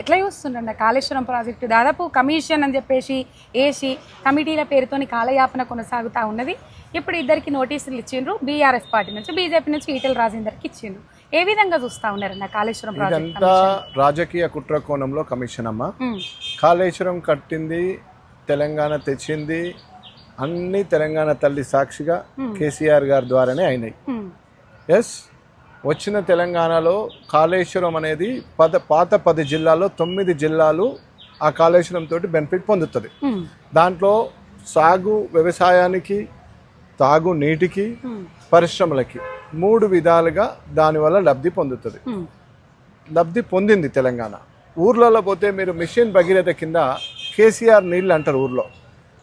ఎట్లా చూస్తుండ కాళేశ్వరం ప్రాజెక్టు దాదాపు కమిషన్ అని చెప్పేసి వేసి కమిటీల పేరుతోని కాలయాపన కొనసాగుతూ ఉన్నది. ఇప్పుడు ఇద్దరికి నోటీసులు ఇచ్చిండ్రు. బీఆర్ఎస్ పార్టీ నుంచి బీజేపీ నుంచి ఈటెల రాజేందర్కి ఇచ్చిండ్రు. ఏ విధంగా చూస్తా ఉన్నారన్న కాళేశ్వరం ప్రాజెక్ట్ రాజకీయ కుట్ర కోణంలో కమిషన్ అమ్మ. కాళేశ్వరం కట్టింది తెలంగాణ తెచ్చింది అన్ని తెలంగాణ తల్లి సాక్షిగా కేసీఆర్ గారి ద్వారానే అయినాయి. ఎస్ వచ్చిన తెలంగాణలో కాళేశ్వరం అనేది పద పాత పది జిల్లాల్లో తొమ్మిది జిల్లాలు ఆ కాళేశ్వరం తోటి బెనిఫిట్ పొందుతుంది. దాంట్లో సాగు వ్యవసాయానికి తాగు నీటికి పరిశ్రమలకి మూడు విధాలుగా దానివల్ల లబ్ధి పొందుతుంది. లబ్ధి పొందింది తెలంగాణ. ఊర్లలో పోతే మీరు మిషన్ భగీరథ కింద కేసీఆర్ నీళ్ళు అంటారు ఊర్లో.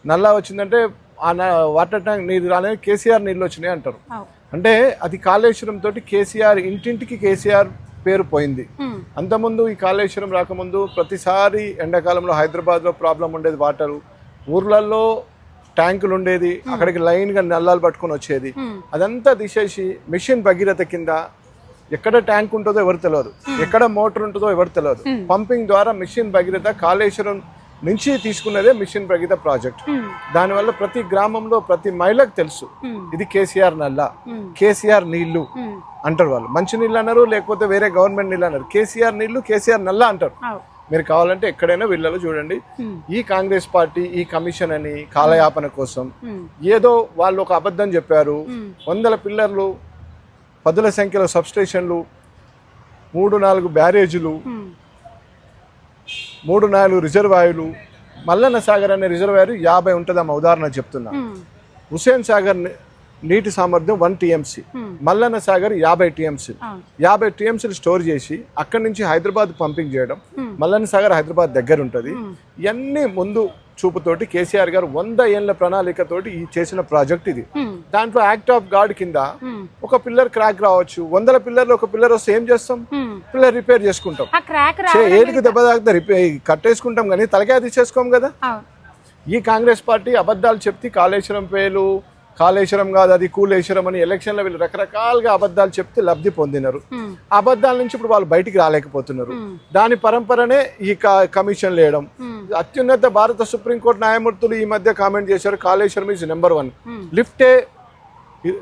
నల్లా వచ్చిందంటే ఆ వాటర్ ట్యాంక్ నీళ్ళు రాలేదు కేసీఆర్ నీళ్ళు వచ్చినాయి అంటారు. అంటే అది కాళేశ్వరం తోటి కేసీఆర్ ఇంటింటికి కేసీఆర్ పేరు పోయింది. అంతకుముందు ఈ కాళేశ్వరం రాకముందు ప్రతిసారి ఎండాకాలంలో హైదరాబాద్లో ప్రాబ్లం ఉండేది వాటరు. ఊర్లలో ట్యాంకులు ఉండేది. అక్కడికి లైన్గా నల్లాలు పట్టుకొని వచ్చేది. అదంతా తీసేసి మిషన్ భగీరథ కింద ఎక్కడ ట్యాంక్ ఉంటుందో ఎవరు తెలియదు ఎక్కడ మోటార్ ఉంటుందో ఎవరు తెలియదు పంపింగ్ ద్వారా మిషన్ భగీరథ కాళేశ్వరం నుంచి తీసుకున్నదే మిషన్ భగీరథ ప్రాజెక్ట్. దానివల్ల ప్రతి గ్రామంలో ప్రతి మహిళకు తెలుసు. ఇది కేసీఆర్ నల్ల. కేసీఆర్ నీళ్ళు అంటారు వాళ్ళు. మంచి నీళ్ళు అన్నారు లేకపోతే వేరే గవర్నమెంట్ నీళ్ళు అన్నారు. కేసీఆర్ నీళ్ళు కేసీఆర్ నల్ల అంటారు. మీరు కావాలంటే ఎక్కడైనా వీళ్ళలో చూడండి. ఈ కాంగ్రెస్ పార్టీ ఈ కమిషన్ అని కాలయాపన కోసం ఏదో వాళ్ళు ఒక అబద్ధం చెప్పారు. వందల పిల్లర్లు పదుల సంఖ్యలో సబ్స్టేషన్లు మూడు నాలుగు బ్యారేజీలు మూడు నాలుగు రిజర్వాయర్లు మల్లన్న సాగర్ అనే రిజర్వాయర్ యాభై ఉంటుందమ్మా ఉదాహరణ చెప్తున్నా హుసేన్ సాగర్ నీటి సామర్థ్యం వన్ టీఎంసీ. మల్లన్న సాగర్ యాభై టీఎంసీ. యాభై టీఎంసీలు స్టోర్ చేసి అక్కడి నుంచి హైదరాబాద్ పంపింగ్ చేయడం. మల్లన్న సాగర్ హైదరాబాద్ దగ్గర ఉంటుంది. ఇవన్నీ ముందు చూపుతోటి కేసీఆర్ గారు వంద ఏళ్ళ ప్రణాళికతోటి ఈ చేసిన ప్రాజెక్ట్ ఇది దాంట్లో యాక్ట్ ఆఫ్ గాడ్ కింద ఉమ్, ఒక పిల్లర్ క్రాక్ రావచ్చు. వందల పిల్లర్లు ఒక పిల్లర్ వస్తే ఏం చేస్తాం. పిల్లర్ రిపేర్ చేసుకుంటాం. ఏడుకి దెబ్బ తాకితే రిపేర్ కట్టేసుకుంటాం కానీ తలకాయ తీసేసుకోం కదా. ఈ కాంగ్రెస్ పార్టీ అబద్ధాలు చెప్తే కాళేశ్వరం పేలు కాళేశ్వరం కాదు అది కూలేశ్వరం అని ఎలక్షన్లో వీళ్ళు రకరకాలుగా అబద్ధాలు చెప్తే లబ్ధి పొందినారు. ఆ అబద్ధాల నుంచి ఇప్పుడు వాళ్ళు బయటికి రాలేకపోతున్నారు. Hmm. దాని పరంపరనే ఈ కమిషన్ లేయడం. అత్యున్నత భారత సుప్రీంకోర్టు న్యాయమూర్తులు ఈ మధ్య కామెంట్ చేశారు Kaleshwaram is number one Hmm. లిఫ్టే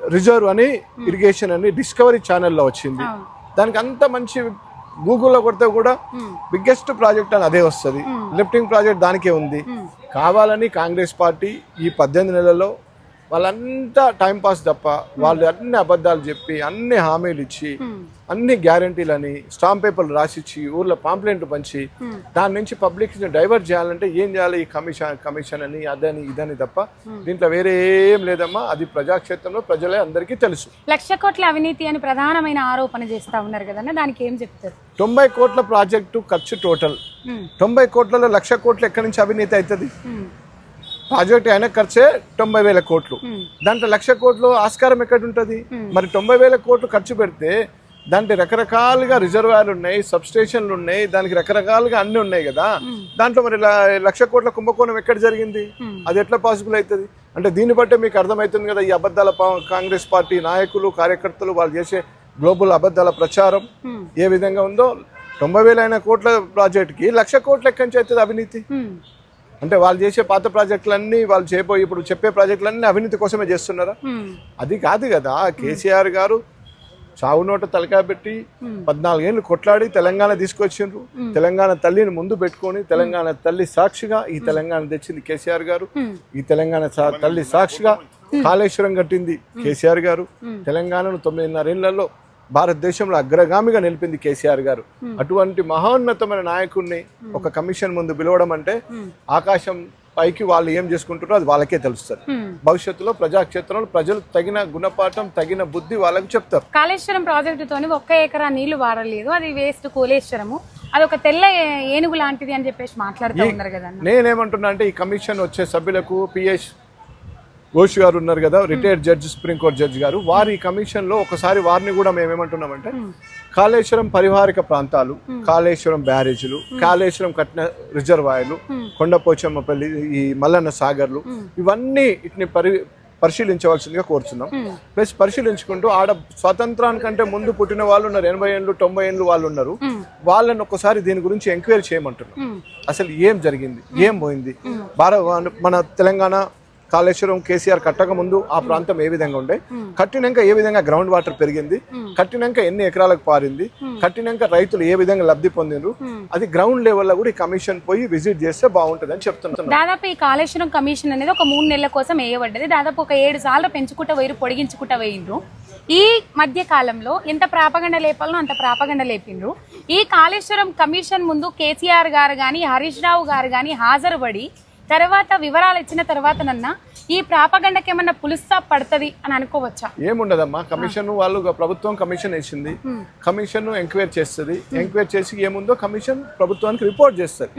రిజర్వ్ అని ఇరిగేషన్ అని డిస్కవరీ ఛానల్లో వచ్చింది. దానికి అంత మంచి గూగుల్లో కొడితే కూడా ఉమ్, బిగ్గెస్ట్ ప్రాజెక్ట్ అని అదే వస్తుంది. లిఫ్టింగ్ ప్రాజెక్ట్ దానికే ఉంది. కావాలని కాంగ్రెస్ పార్టీ ఈ పద్దెనిమిది నెలల్లో వాళ్ళంతా టైం పాస్ తప్ప వాళ్ళు అన్ని అబద్ధాలు చెప్పి అన్ని హామీలు ఇచ్చి ఉమ్, అన్ని గ్యారంటీలని స్టాంప్ పేపర్లు రాసిచ్చి ఊర్లో పాంప్లెంట్ పంచి Hmm. దాని నుంచి పబ్లిక్ డైవర్ట్ చేయాలంటే ఏం చేయాలి ఈ కమిషన్ కమిషన్ అని అదని ఇదని తప్ప దీంట్లో వేరే ఏం లేదమ్మా. అది ప్రజాక్షేత్రంలో ప్రజలే అందరికీ తెలుసు. లక్ష కోట్ల అవినీతి అని ప్రధానమైన ఆరోపణ చేస్తా ఉన్నారు కదన్న దానికి ఏం చెప్తారు? తొంభై కోట్ల ప్రాజెక్టు ఖర్చు టోటల్ తొంభై కోట్లలో లక్ష కోట్లు ఎక్కడి నుంచి అవినీతి అవుతుంది? ప్రాజెక్ట్ అయిన ఖర్చే తొంభై వేల కోట్లు. దాంట్లో లక్ష కోట్లు ఆస్కారం ఎక్కడ ఉంటుంది మరి తొంభై వేల కోట్లు ఖర్చు పెడితే దాంట్లో రకరకాలుగా రిజర్వాయర్లు ఉన్నాయి సబ్ స్టేషన్లు ఉన్నాయి దానికి రకరకాలుగా అన్ని ఉన్నాయి కదా. దాంట్లో మరి లక్ష కోట్ల కుంభకోణం ఎక్కడ జరిగింది. అది ఎట్లా పాసిబుల్ అవుతుంది అంటే దీన్ని బట్టే మీకు అర్థమవుతుంది కదా ఈ అబద్ధాల కాంగ్రెస్ పార్టీ నాయకులు కార్యకర్తలు వాళ్ళు చేసే గ్లోబల్ అబద్ధాల ప్రచారం ఏ విధంగా ఉందో తొంభై వేలైన కోట్ల ప్రాజెక్ట్కి లక్ష కోట్ల ఎక్కడి నుంచి అవుతుంది అవినీతి అంటే వాళ్ళు చేసే పాత ప్రాజెక్టులన్నీ వాళ్ళు చేయబోయి ఇప్పుడు చెప్పే ప్రాజెక్టులన్నీ అవినీతి కోసమే చేస్తున్నారా? అది కాదు కదా. కేసీఆర్ గారు చావు నోట తలకాయ పెట్టి పద్నాలుగేళ్ళు కొట్లాడి తెలంగాణ తీసుకొచ్చిండ్రు. తెలంగాణ తల్లిని ముందు పెట్టుకొని తెలంగాణ తల్లి సాక్షిగా ఈ తెలంగాణ తెచ్చింది కేసీఆర్ గారు. ఈ తెలంగాణ తల్లి సాక్షిగా కాళేశ్వరం కట్టింది కేసీఆర్ గారు. తెలంగాణను తొమ్మిదిన్నరేళ్ళలో భారతదేశంలో అగ్రగామిగా నిలిపింది కేసీఆర్ గారు. అటువంటి మహోన్నతమైన నాయకుడిని ఒక కమిషన్ ముందు పిలవడం అంటే ఆకాశం పైకి వాళ్ళు ఏం చేసుకుంటారో అది వాళ్ళకే తెలుస్తుంది. ఉమ్. భవిష్యత్తులో ప్రజాక్షేత్రంలో ప్రజలు తగిన గుణపాఠం తగిన బుద్ధి వాళ్ళకి చెప్తారు. కాళేశ్వరం ప్రాజెక్టుతోని ఒక్క ఎకరా నీళ్ళు వాడలేదు. అది వేస్ట్ కోలేశ్వరము. అది ఒక తెల్ల ఏనుగు లాంటిది అని చెప్పేసి మాట్లాడుతూ ఉన్నారు కదా నేనేమంటున్నా అంటే ఈ కమిషన్ వచ్చే సభ్యులకు పిఎస్ ఘోష్ గారు ఉన్నారు కదా రిటైర్డ్ జడ్జి సుప్రీంకోర్టు జడ్జి గారు. వారి ఈ కమిషన్లో ఒకసారి వారిని కూడా మేము ఏమంటున్నామంటే కాళేశ్వరం పరివారిక ప్రాంతాలు కాళేశ్వరం బ్యారేజీలు కాళేశ్వరం కట్టిన రిజర్వాయర్లు కొండపోచమ్మపల్లి ఈ మల్లన్న సాగర్లు ఇవన్నీ ఇట్ని పరి పరిశీలించవలసిందిగా కోరుచున్నాం. ప్లస్ పరిశీలించుకుంటూ ఆడ స్వాతంత్రానికంటే ముందు పుట్టిన వాళ్ళు ఉన్నారు ఎనభై ఏళ్ళు తొంభై ఏళ్ళు వాళ్ళు ఉన్నారు వాళ్ళని ఒక్కసారి దీని గురించి ఎంక్వైరీ చేయమంటున్నాం. అసలు ఏం జరిగింది? ఏం పోయింది? భారత మన తెలంగాణ కాళేశ్వరం కేసీఆర్ కట్టక ముందు ఆ ప్రాంతం ఏ విధంగా ఉండే? కట్టినాక ఏ విధంగా గ్రౌండ్ వాటర్ పెరిగింది? కట్టినాక ఎన్ని ఎకరాలకు పారింది? కట్టినాక రైతులు ఏ విధంగా లబ్ధి పొందిండ్రు? అది గ్రౌండ్ లెవెల్లో కూడా ఈ కమిషన్ పోయి విజిట్ చేస్తే బాగుంటుంది అని చెప్తున్నాను దాదాపు ఈ కాళేశ్వరం కమిషన్ అనేది ఒక మూడు నెలల కోసం వేయబడ్డది. దాదాపు ఒక ఏడు సార్లు పెంచుకుంటా వేరు పొడిగించుకుంటా వేయిండ్రు ఈ మధ్య కాలంలో ఎంత ప్రాపగండ లేపాలనో అంత ప్రాపగండ లేపిండ్రు. ఈ కాళేశ్వరం కమిషన్ ముందు కేసీఆర్ గారు కానీ హరీష్ రావు గారు కానీ హాజరుపడి తర్వాత వివరాలు ఇచ్చిన తర్వాత నన్న ఈ ప్రాపగండకి ఏమన్నా పులుస్తా పడుతుంది అని అనుకోవచ్చా? ఏముండదమ్మా కమిషన్ వాళ్ళు ప్రభుత్వం కమిషన్ వేసింది కమిషన్ ఎంక్వైరీ చేస్తుంది. ఎంక్వైరీ చేసి ఏముందో కమిషన్ ప్రభుత్వానికి రిపోర్ట్ చేస్తుంది.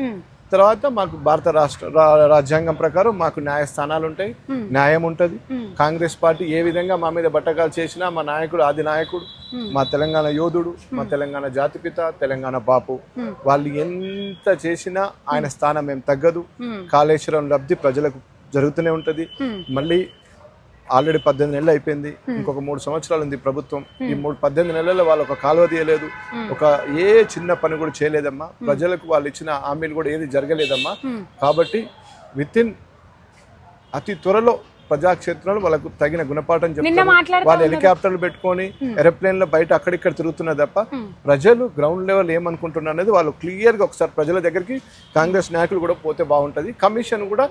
తర్వాత మాకు భారత రాష్ట్ర రాజ్యాంగం ప్రకారం మాకు న్యాయస్థానాలు ఉంటాయి న్యాయం ఉంటుంది కాంగ్రెస్ పార్టీ ఏ విధంగా మా మీద బట్టకాలు చేసినా మా నాయకుడు ఆది నాయకుడు మా తెలంగాణ యోధుడు మా తెలంగాణ జాతిపిత తెలంగాణ బాపు వాళ్ళు ఎంత చేసినా ఆయన స్థానం ఏం తగ్గదు. కాళేశ్వరం లబ్ధి ప్రజలకు జరుగుతూనే ఉంటది. మళ్ళీ ఆల్రెడీ పద్దెనిమిది నెలలు అయిపోయింది. ఇంకొక మూడు సంవత్సరాలు ఉంది ప్రభుత్వం. ఈ మూడు పద్దెనిమిది నెలల్లో వాళ్ళు ఒక కాలువ తీయలేదు. ఒక ఏ చిన్న పని కూడా చేయలేదమ్మా. ప్రజలకు వాళ్ళు ఇచ్చిన హామీలు కూడా ఏది జరగలేదమ్మా. కాబట్టి విత్ ఇన్ అతి త్వరలో ప్రజాక్షేత్రంలో వాళ్ళకు తగిన గుణపాఠం చెప్తారు వాళ్ళు హెలికాప్టర్లు పెట్టుకొని ఏరోప్లేన్ల బయట అక్కడిక్కడ తిరుగుతున్నారు తప్ప ప్రజలు గ్రౌండ్ లెవెల్ ఏమనుకుంటున్నారు అనేది వాళ్ళు క్లియర్గా ఒకసారి ప్రజల దగ్గరికి కాంగ్రెస్ నాయకులు కూడా పోతే బాగుంటది. కమిషన్ కూడా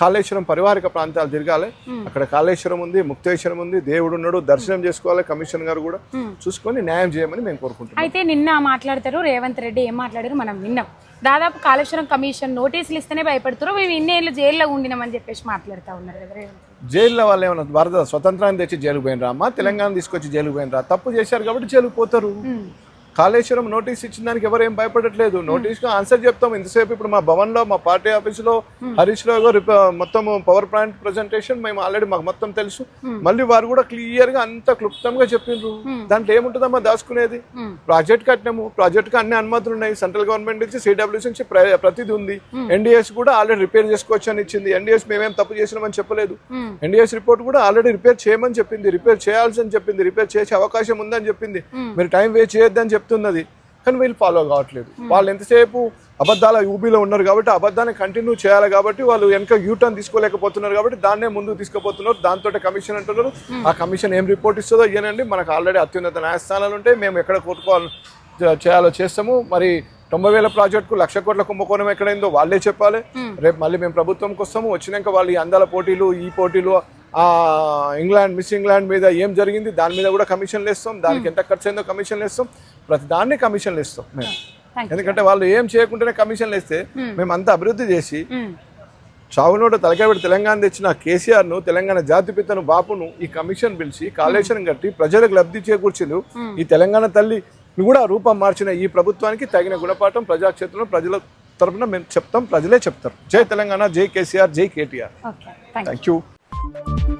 కాళేశ్వరం పరివారిక ప్రాంతాలు తిరగాలి. అక్కడ కాళేశ్వరం ఉంది ముక్తేశ్వరం ఉంది దేవుడు ఉన్నాడు దర్శనం చేసుకోవాలి కమిషన్ గారు కూడా చూసుకొని న్యాయం చేయమని మేము కోరుకుంటున్నాం. అయితే నిన్న మాట్లాడతారు రేవంత్ రెడ్డి ఏం మాట్లాడారు మనం విన్నాం. దాదాపు కాళేశ్వరం కమిషన్ నోటీసులు ఇస్తేనే భయపడుతారు మేము ఇన్నేళ్ళు జైల్లో ఉండినామని చెప్పేసి మాట్లాడుతూ ఉన్నారు కదా. జైల్లో వాళ్ళు ఏమన్నా భారత స్వతంత్రాన్ని తెచ్చి జైలుకు పోయినరా అమ్మా? తెలంగాణ తీసుకొచ్చి జైలుకు పోయినరా? తప్పు చేశారు కాబట్టి జైలుకు పోతారు. కాళేశ్వరం నోటీస్ ఇచ్చిన దానికి ఎవరు ఏం భయపడట్లేదు. నోటీస్కి ఆన్సర్ చెప్తాం. ఇంతసేపు ఇప్పుడు మా భవన్లో మా పార్టీ ఆఫీస్లో హరీష్ రావు గారు మొత్తం పవర్ పాయింట్ ప్రెజెంటేషన్ మేము ఆల్రెడీ మాకు మొత్తం తెలుసు. మళ్ళీ వారు కూడా క్లియర్గా అంత క్లుప్తంగా చెప్పిండ్రు దాంట్లో ఏముంటుందమ్మా దాచుకునేది? ప్రాజెక్ట్ కట్టినాము. ప్రాజెక్ట్కి అన్ని అనుమతులు ఉన్నాయి. సెంట్రల్ గవర్నమెంట్ నుంచి సిడబ్ల్యూసీ నుంచి ప్ర- ప్రతిదీ ఉంది. ఎన్డీఎస్ కూడా ఆల్రెడీ రిపేర్ చేసుకోవచ్చు అని ఇచ్చింది. ఎన్డీఎస్ మేమేం తప్పు చేసినామని చెప్పలేదు. ఎన్డీఎస్ రిపోర్ట్ కూడా ఆల్రెడీ రిపేర్ చేయమని చెప్పింది. రిపేర్ చేయాల్సి అని చెప్పింది. రిపేర్ చేసే అవకాశం ఉందని చెప్పింది. మీరు టైం వేస్ట్ చేయొద్దని చెప్తున్నది. కానీ వీళ్ళు ఫాలో కావట్లేదు. వాళ్ళు ఎంతసేపు అబద్ధాల యూబీలో ఉన్నారు కాబట్టి అబద్ధాన్ని కంటిన్యూ చేయాలి కాబట్టి వాళ్ళు వెనక యూటర్న్ తీసుకోలేకపోతున్నారు కాబట్టి దాన్నే ముందుకు తీసుకుపోతున్నారు. దాంతో కమిషన్ అంటున్నారు. ఆ కమిషన్ ఏం రిపోర్ట్ ఇస్తుందో ఇయ్యనండి. మనకు ఆల్రెడీ అత్యున్నత న్యాయస్థానాలు ఉంటాయి. మేము ఎక్కడ కోరుకోవాలి చేయాలో చేస్తాము. మరి తొంభై వేల ప్రాజెక్టుకు లక్ష కోట్ల కుంభకోణం ఎక్కడైందో వాళ్ళే చెప్పాలి. రేపు మళ్ళీ మేము ప్రభుత్వంకి వస్తాము. వచ్చినాక వాళ్ళు ఈ అందాల పోటీలు ఈ పోటీలు ఇంగ్లాండ్ మిస్ ఇంగ్లాండ్ మీద ఏం జరిగింది దాని మీద కూడా కమిషన్లు ఇస్తాం దానికి ఎంత ఖర్చు అయిందో కమిషన్లు ఇస్తాం ప్రతి దాన్ని కమిషన్లు ఇస్తాం మేము. You. ఎందుకంటే వాళ్ళు ఏం చేయకుండానే కమిషన్లు ఇస్తే మేము అంత అభివృద్ధి చేసి ఉమ్, చావునోట తలకాయబడి తెలంగాణ తెచ్చిన కేసీఆర్ను తెలంగాణ జాతిపితను బాపును ఈ కమిషన్ పిలిచి కాళేశ్వరం కట్టి ప్రజలకు లబ్ధి చేకూర్చిండు. ఈ తెలంగాణ తల్లి కూడా రూపం మార్చిన ఈ ప్రభుత్వానికి తగిన గుణపాఠం ప్రజాక్షేత్రంలో ప్రజల తరపున మేము చెప్తాం ప్రజలే చెప్తారు. జై తెలంగాణ జై కేసీఆర్ జై KTR. Thank you thank you